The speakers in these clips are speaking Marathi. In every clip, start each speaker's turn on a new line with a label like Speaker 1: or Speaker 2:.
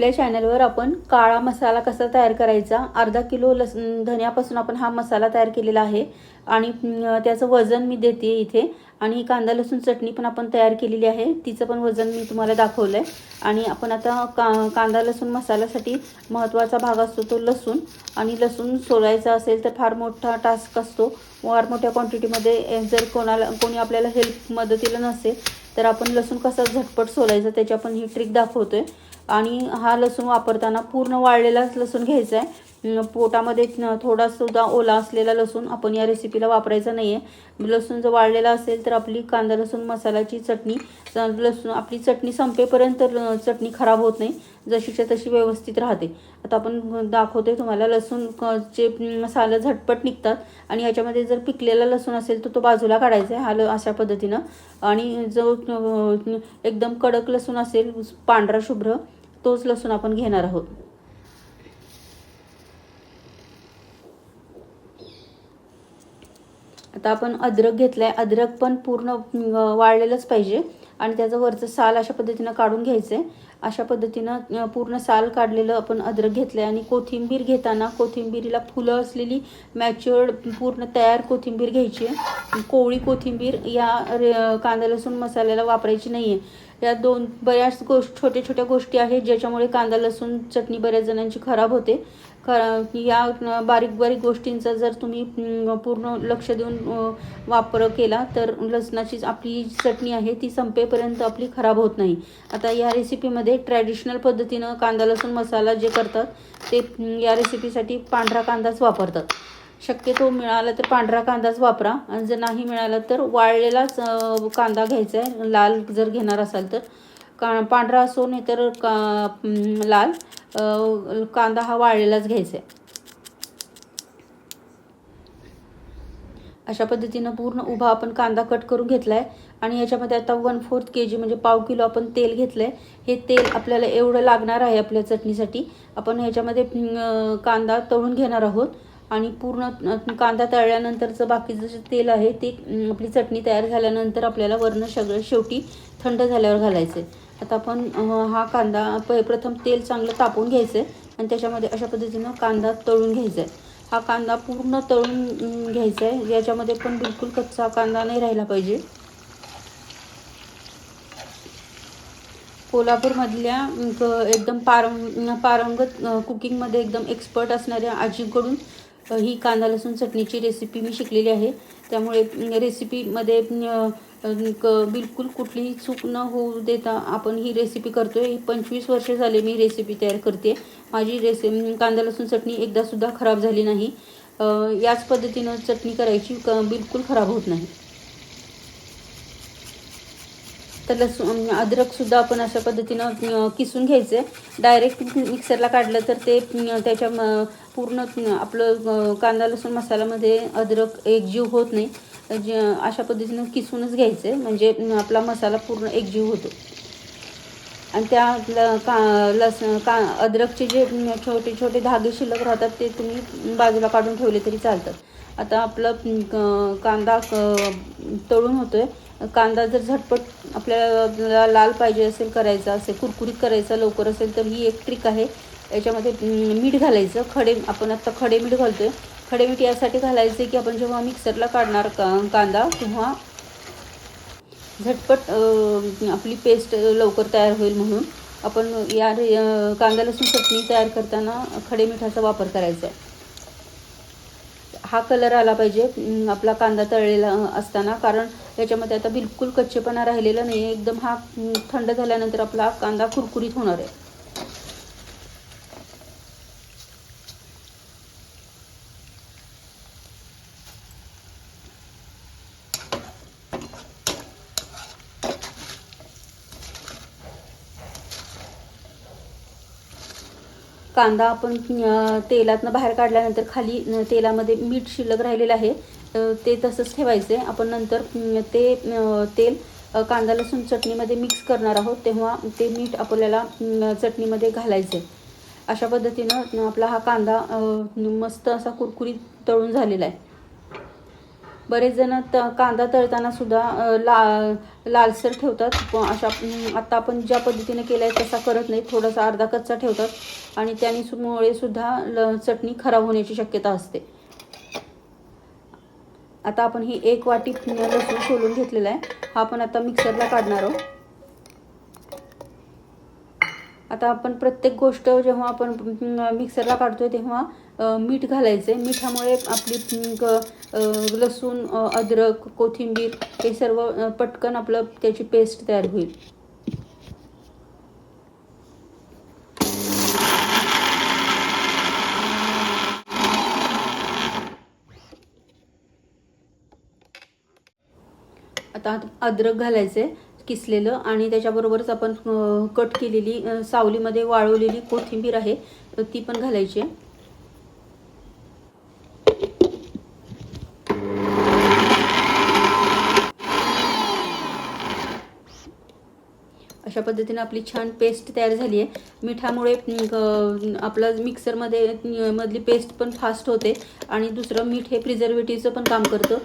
Speaker 1: आपल्या चॅनलवर आपण काळा मसाला कसा तयार करायचा अर्धा किलो लस धन्यापासून आपण हा मसाला तयार केलेला आहे आणि त्याचं वजन मी देते इथे आणि कांदा लसूण चटणी पण आपण तयार केलेली आहे तिचं पण वजन मी तुम्हाला दाखवलं आहे आणि आपण आता का कांदा लसूण मसाल्यासाठी महत्त्वाचा भाग असतो तो लसूण आणि लसूण सोलायचा असेल तर फार मोठा टास्क असतो. फार मोठ्या क्वांटिटीमध्ये जर कोणाला कोणी आपल्याला हेल्प मदतीला नसेल तर आपण लसूण कसा झटपट सोलायचा त्याची आपण ही ट्रिक दाखवतोय. आणि हा लसूण वापरताना पूर्ण वाळलेलाच लसूण घ्यायचा आहे पोटामध्ये थोडासुद्धा थोडा सुद्धा ओला असलेला लसूण आपण या रेसिपीला वापरायचा नाही आहे लसूण जर वाळलेला असेल तर आपली कांदा लसूण मसाल्याची चटणी लसूण आपली चटणी संपेपर्यंत ल- चटणी खराब होत नाही. जशीच्या तशी व्यवस्थित राहते. आता आपण दाखवते तुम्हाला लसूण क- चे झटपट निघतात आणि याच्यामध्ये जर पिकलेला लसूण असेल तर तो बाजूला काढायचा आहे हा ल अशा पद्धतीनं. आणि जो एकदम कडक लसूण असेल पांढरा शुभ्र तोच लसूण आपण घेणार आहोत. आता आपण अद्रक घेतलाय. अद्रक पण पूर्ण वाळलेलंच पाहिजे. आणि त्याचं वरचं साल अशा पद्धतीनं काढून घ्यायचं आहे अशा पद्धतीनं पूर्ण साल काढलेलं आपण अद्रक घेतलं आहे आणि कोथिंबीर घेताना कोथिंबीरीला फुलं असलेली मॅच्युअर्ड पूर्ण तयार कोथिंबीर घ्यायची. आहे कोवळी कोथिंबीर या रे- कांदा लसूण मसाल्याला वापरायची नाही आहे या दोन बऱ्याच गोष्ट छोट्या छोट्या गोष्टी आहेत ज्याच्यामुळे कांदा लसूण चटणी बऱ्याच जणांची खराब होते. ख या बारीक बारीक गोष्टींचा जर तुम्ही पूर्ण लक्ष देऊन वापर केला तर लसणाची आपली जी चटणी आहे ती संपेपर्यंत आपली खराब होत नाही. आता या रेसिपीमध्ये ट्रॅडिशनल पद्धतीनं कांदा लसूण मसाला जे करतात ते या रेसिपीसाठी पांढरा कांदाच वापरतात. शक्यतो मिळाला तर पांढरा कांदाच वापरा आणि जर नाही मिळाला तर वाळलेलाच कांदा घ्यायचा आहे लाल जर घेणार असाल तर. का पांढरा असो नाही तर का लाल. कांदा हा वाळलेलाच घ्यायचा आहे. अशा पद्धतीनं पूर्ण उभा आपण कांदा कट करून घेतला आहे आणि याच्यामध्ये आता वन फोर्थ के जी म्हणजे पाव किलो आपण तेल घेतलं आहे हे तेल आपल्याला एवढं लागणार आहे आपल्या चटणीसाठी. आपण ह्याच्यामध्ये कांदा तळून घेणार आहोत. आणि पूर्ण कांदा तळल्यानंतरचं बाकीचं जे तेल आहे ते आपली चटणी तयार झाल्यानंतर आपल्याला वरनं सगळं शेवटी थंड झाल्यावर घालायचं आहे आता आपण हा कांदा प प्रथम तेल चांगलं तापवून घ्यायचं आहे आणि त्याच्यामध्ये अशा पद्धतीनं कांदा तळून घ्यायचा आहे हा कांदा पूर्ण तळून घ्यायचा आहे याच्यामध्ये पण बिलकुल कच्चा कांदा नाही राहिला पाहिजे. कोल्हापूरमधल्या एकदम पारं पारंगत कुकिंगमध्ये एकदम एक्सपर्ट असणाऱ्या आजीकडून ही कांदा लसूण चटणीची रेसिपी मी शिकलेली आहे. त्यामुळे रेसिपीमध्ये क- बिलकुल कुठलीही चूक न होऊ देता आपण ही रेसिपी करतोय. पंचवीस वर्ष झाले मी रेसिपी तयार करते. माझी रेसि कांदा लसूण चटणी एकदासुद्धा खराब झाली नाही. याच पद्धतीनं चटणी करायची क बिलकुल खराब होत नाही. तर लसूण अद्रकसुद्धा आपण अशा पद्धतीनं किसून घ्यायचं आहे डायरेक्ट मिक्सरला काढलं तर ते त्याच्या पूर्ण आपलं कांदा लसूण मसाल्यामध्ये अद्रक एकजीव होत नाही. जे अशा पद्धतीनं किसूनच घ्यायचं. आहे म्हणजे आपला मसाला पूर्ण एकजीव होतो. आणि त्या ल- का लस का अद्रकचे जे छोटे छोटे धागे शिल्लक राहतात ते तुम्ही बाजूला काढून ठेवले तरी चालतात. आता आपलं क- कांदा तळून होतो आहे कांदा जर झटपट आपल्याला लाल पाहिजे असेल करायचा असेल कुरकुरीत करायचा लवकर असेल तर ही एक ट्रिक आहे. याच्यामध्ये मीठ घालायचं. खडे आपण आत्ता खडे मीठ घालतो आहे मीठ यासाठी घालायचे की आपण जेव्हा मिक्सरला काढणार का कांदा तेव्हा झटपट आपली पेस्ट लवकर तयार होईल म्हणून आपण या कांदा लसूण चटणी तयार करताना खडे मिठाचा वापर करायचा आहे. हा कलर आला पाहिजे आपला कांदा तळलेला असताना कारण याच्यामध्ये आता बिलकुल कच्चेपणा राहिलेला नाही आहे एकदम हा थंड झाल्यानंतर आपला कांदा कुरकुरीत होणार आहे. कांदा आपण तेलातनं बाहेर काढल्यानंतर खाली तेलामध्ये मीठ शिल्लक राहिलेलं आहे. ते तसंच ठेवायचं आहे आपण नंतर ते तेल कांदा लसूण चटणीमध्ये मिक्स करणार आहोत. तेव्हा ते मीठ आपल्याला चटणीमध्ये घालायचं आहे अशा पद्धतीनं आपला हा कांदा मस्त असा कुरकुरीत तळून झालेला आहे. बरेच जण त कांदा तळताना सुद्धा ला लालसर ठेवतात. अशा आत्ता आपण ज्या पद्धतीने केला आहे तसा करत नाही. थोडासा अर्धा कच्चा ठेवतात. आणि त्याने मुळे सुद्धा ल चटणी खराब होण्याची शक्यता असते. आता आपण ही एक वाटी लसूण सोलून घेतलेला आहे. हा आपण आता मिक्सरला काढणार आहोत. आता आपण प्रत्येक गोष्ट जेव्हा आपण मिक्सरला काढतोय तेव्हा मीठ घालायचं आहे मिठामुळे आपली लसूण अद्रक कोथिंबीर हे सर्व पटकन आपलं त्याची पेस्ट तयार होईल. आता अद्रक घालायचं आहे किसलेलं आणि त्याच्याबरोबरच आपण कट केलेली सावलीमध्ये वाळवलेली कोथिंबीर आहे ती पण घालायची. आहे अशा पद्धतीने आपली छान पेस्ट तयार झाली आहे. मिठामुळे आपला आपलं मिक्सरमध्ये मधली पेस्ट पण फास्ट होते आणि दुसरं मीठ हे प्रिझर्वेटिव्हचं पण काम करतं.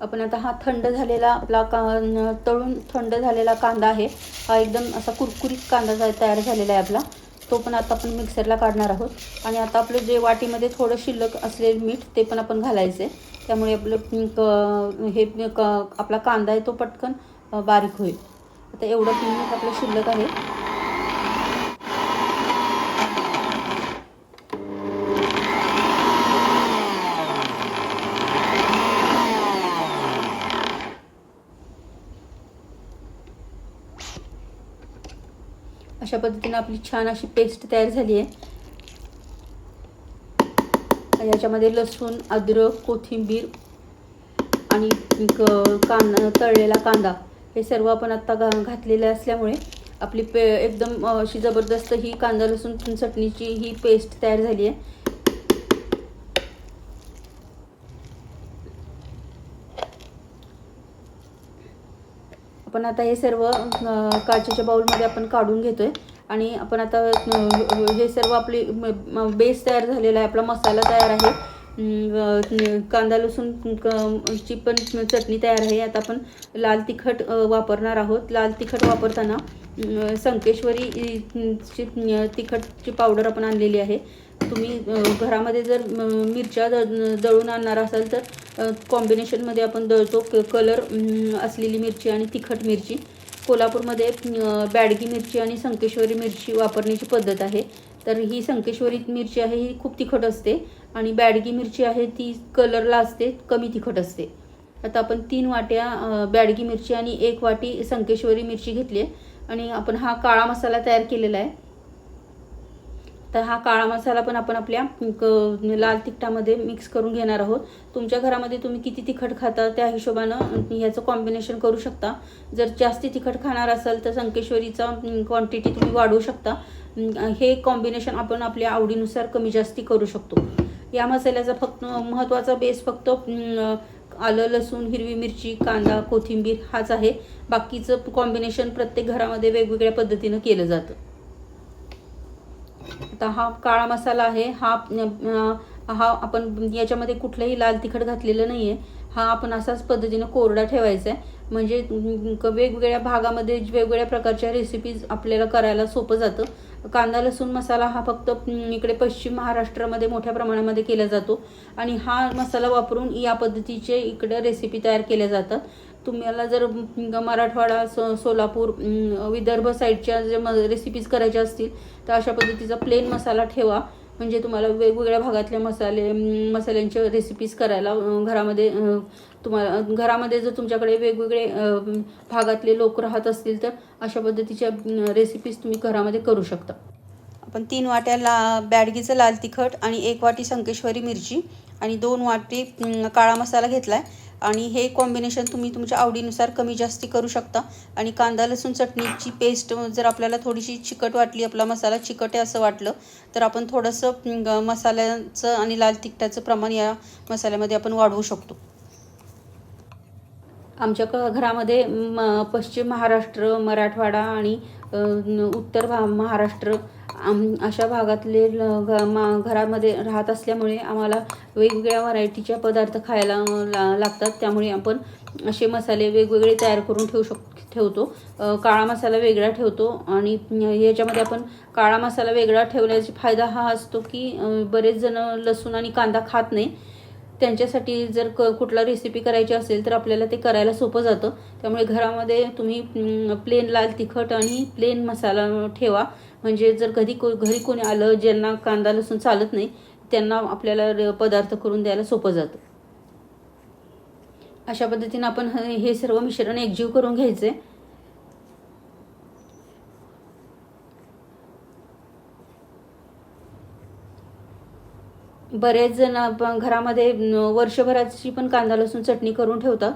Speaker 1: आपण आता हा थंड झालेला आपला का तळून थंड झालेला कांदा आहे. हा एकदम असा कुरकुरीत कांदा तयार झालेला आहे आपला. तो पण आता आपण मिक्सरला काढणार आहोत. आणि आता आपलं जे वाटीमध्ये थोडं शिल्लक असलेलं मीठ ते पण आपण घालायचं त्यामुळे आपलं क- हे क- आपला कांदा आहे तो पटकन बारीक होईल. आता एवढं मीठ आपलं शिल्लक आहे. अशा पद्धतीने आपली छान अशी पेस्ट तयार झाली आहे. याच्यामध्ये लसूण अद्रक कोथिंबीर आणि कांदा तळलेला कांदा. हे सर्व आपण आत्ता घा घातलेलं असल्यामुळे आपली पे एकदम अशी जबरदस्त ही कांदा लसूण चटणीची ही पेस्ट तयार झाली आहे. आपण आता हे सर्व काचेच्या बाऊलमध्ये आपण काढून घेतोय. आणि आपण आता हे सर्व आपली बेस तयार झालेला आहे. आपला मसाला तयार आहे. कांदा लसूण क- ची पण चटणी तयार आहे. आता आपण लाल तिखट वापरणार आहोत. लाल तिखट वापरताना संकेश्वरी ची तिखटची पावडर आपण आणलेली आहे. तुम्ही घरामध्ये जर मिरच्या द- दळून आणणार असाल तर कॉम्बिनेशनमध्ये आपण दळतो. क कलर असलेली मिरची आणि तिखट मिरची. कोल्हापूरमध्ये बॅडगी मिरची आणि संकेश्वरी मिरची वापरण्याची पद्धत आहे. तर ही संकेश्वरी मिरची आहे ही खूप तिखट असते आणि बॅडगी मिरची आहे ती कलरला असते कमी तिखट असते. आता आपण तीन वाट्या बॅडगी मिरची आणि एक वाटी संकेश्वरी मिरची घेतली आहे आणि आपण हा काळा मसाला तयार केलेला आहे. तर हा काळा मसाला पण आपण आपल्या क- लाल तिखटामध्ये मिक्स करून घेणार आहोत. तुमच्या घरामध्ये तुम्ही किती तिखट खाता त्या हिशोबानं ह्याचं कॉम्बिनेशन करू शकता. जर जास्ती तिखट खाणार असाल तर संकेश्वरीचा क्वांटिटी तुम्ही वाढवू शकता. हे कॉम्बिनेशन आपण आपल्या आवडीनुसार कमी जास्ती करू शकतो. या मसाल्याचा फक्त महत्त्वाचा बेस फक्त आलं लसूण हिरवी मिरची कांदा कोथिंबीर हाच आहे. बाकीचं कॉम्बिनेशन प्रत्येक घरामध्ये वेगवेगळ्या पद्धतीनं केलं जातं. आता हा काळा मसाला आहे हा हा आपण याच्यामध्ये कुठलंही लाल तिखट घातलेलं नाही आहे हा आपण असाच पद्धतीनं कोरडा ठेवायचा आहे. म्हणजे क- वेगवेगळ्या भागामध्ये वेगवेगळ्या प्रकारच्या रेसिपीज आपल्याला करायला सोपं जातं. कांदा लसूण मसाला हा फक्त इकडे पश्चिम महाराष्ट्रामध्ये मोठ्या प्रमाणामध्ये केला जातो. आणि हा मसाला वापरून या पद्धतीचे इकडे रेसिपी तयार केल्या जातात. तुम्हाला जर मराठवाडा सो सोलापूर विदर्भ साईडच्या जे म रेसिपीज करायच्या असतील तर अशा पद्धतीचा प्लेन मसाला ठेवा. म्हणजे तुम्हाला वेगवेगळ्या भागातल्या मसाले मसाल्यांच्या रेसिपीज करायला घरामध्ये तुम्हाला घरामध्ये जर तुमच्याकडे वेगवेगळे भागातले लोक राहत असतील तर अशा पद्धतीच्या रेसिपीज तुम्ही घरामध्ये करू शकता. आपण तीन वाट्या ला बॅडगीचं लाल तिखट आणि एक वाटी संकेश्वरी मिरची आणि दोन वाटी काळा मसाला घेतला आहे आणि हे कॉम्बिनेशन तुम्ही तुमच्या आवडीनुसार कमी जास्ती करू शकता. आणि कांदा लसूण चटणीची पेस्ट जर आपल्याला थोडीशी चिकट वाटली आपला मसाला चिकट आहे असं वाटलं तर आपण थोडंसं मसाल्याचं आणि लाल तिखटाचं प्रमाण या मसाल्यामध्ये आपण वाढवू शकतो. आमच्या क घरामध्ये म पश्चिम महाराष्ट्र मराठवाडा आणि उत्तर भा महाराष्ट्र आम अशा भागातले घ मा घरामध्ये राहत असल्यामुळे आम्हाला वेगवेगळ्या व्हरायटीच्या पदार्थ खायला ला लागतात. त्यामुळे आपण असे मसाले वेगवेगळे तयार करून ठेवू शक ठेवतो. काळा मसाला वेगळा ठेवतो आणि याच्यामध्ये आपण काळा मसाला वेगळा ठेवल्याचा फायदा हा असतो की बरेच जण लसूण आणि कांदा खात नाही. त्यांच्यासाठी जर क कुठला रेसिपी करायची असेल तर आपल्याला ते करायला सोपं जातं. त्यामुळे घरामध्ये तुम्ही प्लेन लाल तिखट आणि प्लेन मसाला ठेवा. म्हणजे जर कधी को घरी कोणी आलं ज्यांना कांदा लसूण चालत नाही त्यांना आपल्याला पदार्थ करून द्यायला सोपं जातं. अशा पद्धतीनं आपण हे सर्व मिश्रण एकजीव करून घ्यायचे. बरेच जण आपण घरामध्ये वर्षभराची पण कांदा लसूण चटणी करून ठेवतात.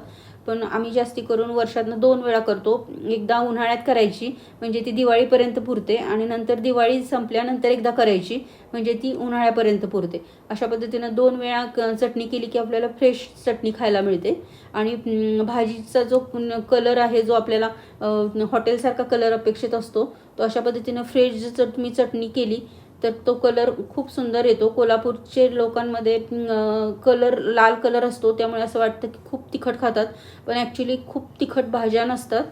Speaker 1: पण आम्ही जास्ती करून वर्षातनं दोन वेळा करतो. एकदा उन्हाळ्यात करायची म्हणजे ती दिवाळीपर्यंत पुरते आणि नंतर दिवाळी संपल्यानंतर एकदा करायची म्हणजे ती उन्हाळ्यापर्यंत पुरते. अशा पद्धतीनं दोन वेळा चटणी केली की आपल्याला फ्रेश चटणी खायला मिळते. आणि भाजीचा जो कलर आहे जो आपल्याला हॉटेलसारखा कलर अपेक्षित असतो तो अशा पद्धतीनं फ्रेश जर तुम्ही चटणी केली तर तो कलर खूप सुंदर येतो. कोल्हापूरचे लोकांमध्ये कलर लाल कलर असतो. त्यामुळे असं वाटतं की खूप तिखट खातात. पण ॲक्च्युली खूप तिखट भाज्या नसतात.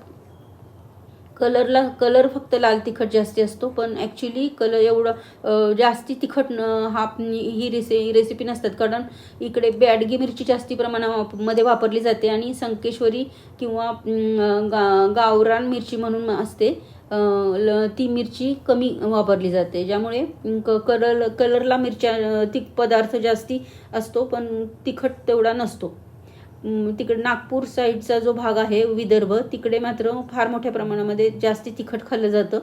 Speaker 1: कलरला कलर फक्त लाल तिखट जास्ती असतो. पण ॲक्च्युली कलर एवढं जास्ती तिखट न हा ही रेसि रेसिपी नसतात. कारण इकडे बॅडगी मिरची जास्ती प्रमाणामध्ये वापरली जाते. आणि संकेश्वरी किंवा गा गावरान मिरची म्हणून असते. ल- ती मिरची कमी वापरली जाते ज्यामुळे क कलर कलरला मिरच्या तिख पदार्थ जास्ती असतो पण तिखट तेवढा नसतो. तिकडे नागपूर साईडचा जो भाग आहे विदर्भ तिकडे मात्र फार मोठ्या प्रमाणामध्ये जास्ती तिखट खाल्लं जातं.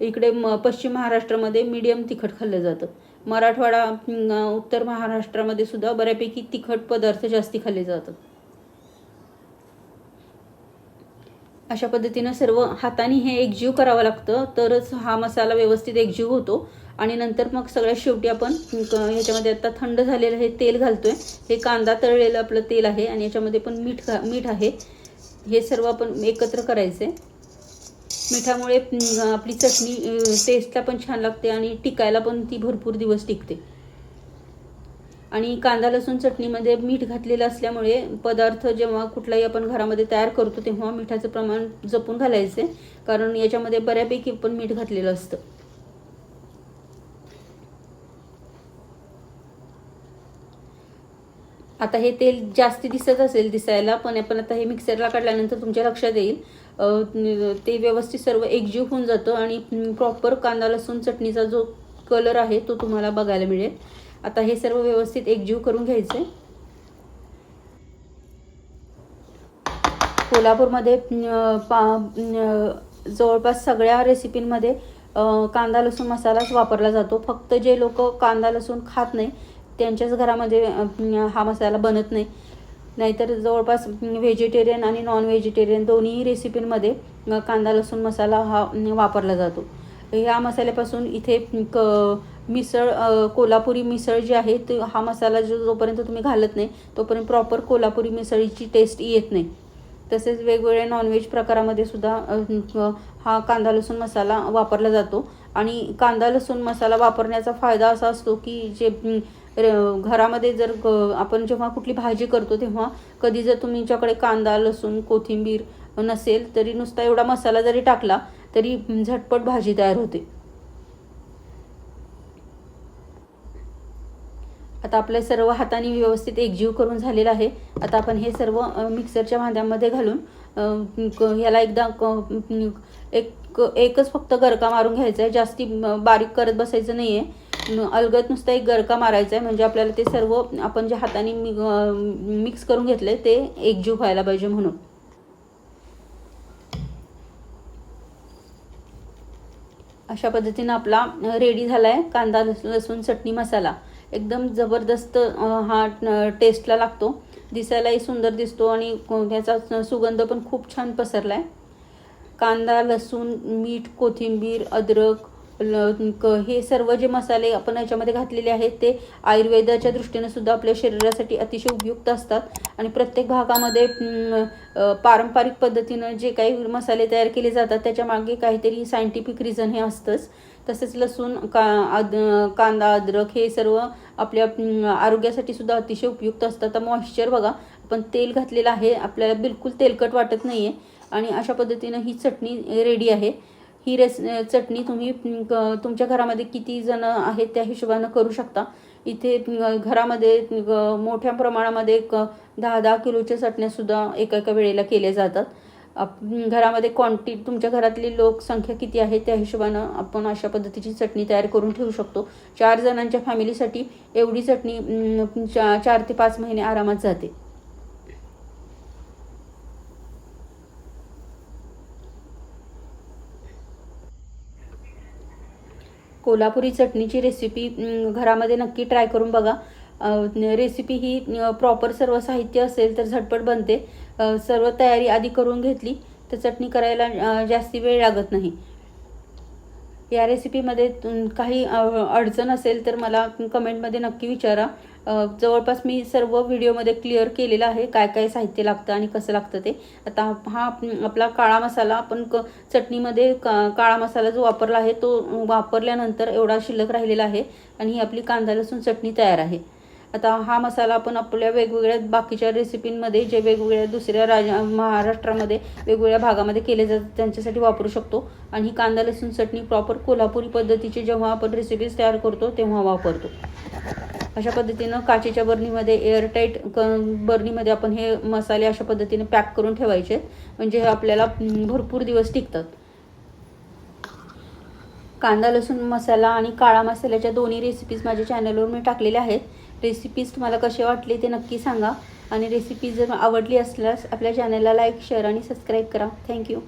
Speaker 1: इकडे म पश्चिम महाराष्ट्रामध्ये मीडियम तिखट खाल्लं जातं. मराठवाडा उत्तर महाराष्ट्रामध्ये सुद्धा बऱ्यापैकी तिखट पदार्थ जास्ती खाल्ले जातात. अशा पद्धतीनं सर्व हाताने हे एकजीव करावं लागतं. तरच हा मसाला व्यवस्थित एकजीव होतो. आणि नंतर मग सगळ्यात शेवटी आपण क- ह्याच्यामध्ये आता थंड झालेलं हे तेल घालतोय. हे कांदा तळलेलं आपलं तेल आहे आणि याच्यामध्ये पण मीठ घा मीठ आहे. हे सर्व आपण एकत्र करायचे मिठामुळे आपली चटणी टेस्टला पण छान लागते आणि टिकायला पण ती भरपूर दिवस टिकते. आणि कांदा लसूण चटणीमध्ये मीठ घातलेलं असल्यामुळे पदार्थ जेव्हा कुठलाही आपण घरामध्ये तयार करतो तेव्हा मिठाचं प्रमाण जपून घालायचे. कारण याच्यामध्ये बऱ्यापैकी पण मीठ घातलेलं असतं. आता हे तेल जास्ती दिसत असेल दिसायला पण आपण आता हे मिक्सरला काढल्यानंतर तुमच्या लक्षात येईल. ते व्यवस्थित सर्व एकजीव होऊन जातं आणि प्रॉपर कांदा लसूण चटणीचा जो कलर आहे तो तुम्हाला बघायला मिळेल. आता हे सर्व व्यवस्थित एकजीव करून घ्यायचं. आहे कोल्हापूरमध्ये पा जवळपास सगळ्या रेसिपींमध्ये कांदा लसूण मसालाच वापरला जातो. फक्त जे लोक कांदा लसूण खात नाही त्यांच्याच घरामध्ये हा मसाला बनत नाही. नाहीतर जवळपास व्हेजिटेरियन आणि नॉन व्हेजिटेरियन दोन्ही रेसिपींमध्ये कांदा लसूण मसाला हा वापरला जातो. ह्या मसाल्यापासून इथे क मिसळ कोल्हापुरी मिसळ जी आहे ती हा मसाला जो जोपर्यंत तुम्ही घालत नाही तोपर्यंत प्रॉपर कोल्हापुरी मिसळीची टेस्ट येत नाही. तसेच वेगवेगळ्या नॉनव्हेज प्रकारामध्ये सुद्धा हा कांदा लसूण मसाला वापरला जातो. आणि कांदा लसूण मसाला वापरण्याचा फायदा असा असतो की जे र- घरामध्ये जर आपण जेव्हा कुठली भाजी करतो तेव्हा कधी जर तुमच्याकडे कांदा लसूण कोथिंबीर नसेल तरी नुसता एवढा मसाला जरी टाकला तरी झटपट भाजी तयार होते. आता आपलं सर्व हाताने व्यवस्थित एकजीव करून झालेलं आहे. आता आपण हे सर्व मिक्सरच्या भांड्यामध्ये घालून ह्याला एकदा एक एकच फक्त गरका मारून घ्यायचा आहे जास्ती बारीक करत बसायचं नाही आहे अलगत नुसता एक गरका मारायचा आहे म्हणजे आपल्याला ते सर्व आपण जे हाताने मि- मिक्स करून घेतले ते एकजीव व्हायला पाहिजे म्हणून. अशा पद्धतीनं आपला रेडी झाला आहे कांदा लस लसूण चटणी मसाला. एकदम जबरदस्त हा टेस्टला लागतो. दिसायलाही सुंदर दिसतो आणि को- त्याचा सुगंध पण खूप छान पसरला आहे कांदा लसूण मीठ कोथिंबीर अद्रक क- हे सर्व जे मसाले आपण याच्यामध्ये घातलेले आहेत ते आयुर्वेदाच्या दृष्टीने सुद्धा आपल्या शरीरासाठी अतिशय उपयुक्त असतात. आणि प्रत्येक भागामध्ये पारंपरिक पद्धतीनं जे काही मसाले तयार केले जातात त्याच्यामागे काहीतरी सायंटिफिक रिझन हे असतंच. तसेच लसूण का अद कांदा अद्रक हे सर्व आपल्या आरोग्यासाठी सुद्धा अतिशय उपयुक्त असतात. तर मॉइश्चर बघा आपण तेल घातलेलं आहे आपल्याला बिलकुल तेलकट वाटत नाही आहे आणि अशा पद्धतीनं ही चटणी रेडी आहे. ही रेस चटणी तुम्ही क- तुमच्या घरामध्ये किती जण आहेत त्या हिशोबानं करू शकता. इथे घरामध्ये मोठ्या प्रमाणामध्ये एक दहा दहा किलोच्या चटण्यासुद्धा एका एका वेळेला केल्या जातात. आप घरामध्ये क्वांटिटी तुमच्या घरातली लोकसंख्या किती आहे त्या हिशोबानं आपण अशा पद्धतीची चटणी तयार करून ठेवू शकतो. चार जणांच्या फॅमिलीसाठी एवढी चटणी चा चार ते पाच महिने आरामात जाते. कोल्हापुरी चटणीची रेसिपी अं, घरामध्ये नक्की ट्राय करून बघा. रेसिपी ही प्रॉपर सर्व साहित्य असेल तर झटपट बनते. सर्व तयारी आधी करून घेतली तर चटणी करायला जास्ती वेळ लागत नाही. या रेसिपीमध्ये काही अडचण असेल तर मला कमेंटमध्ये नक्की विचारा. जवळपास मी सर्व व्हिडिओमध्ये क्लिअर केलेलं आहे काय काय साहित्य लागतं आणि कसं लागतं ते. आता हा आपला काळा मसाला आपण क चटणीमध्ये का काळा मसाला जो वापरला आहे तो वापरल्यानंतर एवढा शिल्लक राहिलेला आहे आणि ही आपली कांदा लसूण चटणी तयार आहे. आता हा मसाला आपण आपल्या वेगवेगळ्या बाकीच्या रेसिपींमध्ये जे वेगवेगळ्या दुसऱ्या राज्या महाराष्ट्रामध्ये वेगवेगळ्या भागामध्ये केले जातात त्यांच्यासाठी वापरू शकतो. आणि ही कांदा लसूण चटणी प्रॉपर कोल्हापुरी पद्धतीची जेव्हा आपण रेसिपीज तयार करतो तेव्हा वापरतो. अशा पद्धतीनं काचेच्या बर्नीमध्ये एअरटाईट क बर्नीमध्ये आपण हे मसाले अशा पद्धतीने पॅक करून ठेवायचे. म्हणजे हे आपल्याला भरपूर दिवस टिकतात. कांदा लसूण मसाला आणि काळा मसाल्याच्या दोन्ही रेसिपीज माझ्या चॅनलवर मी टाकलेल्या आहेत. रेसिपीज तुम्हाला कसे वाटले ते नक्की सांगा. आणि रेसिपी जर आवडली असल्यास आपल्या चॅनलला लाईक शेअर आणि सबस्क्राईब करा. Thank you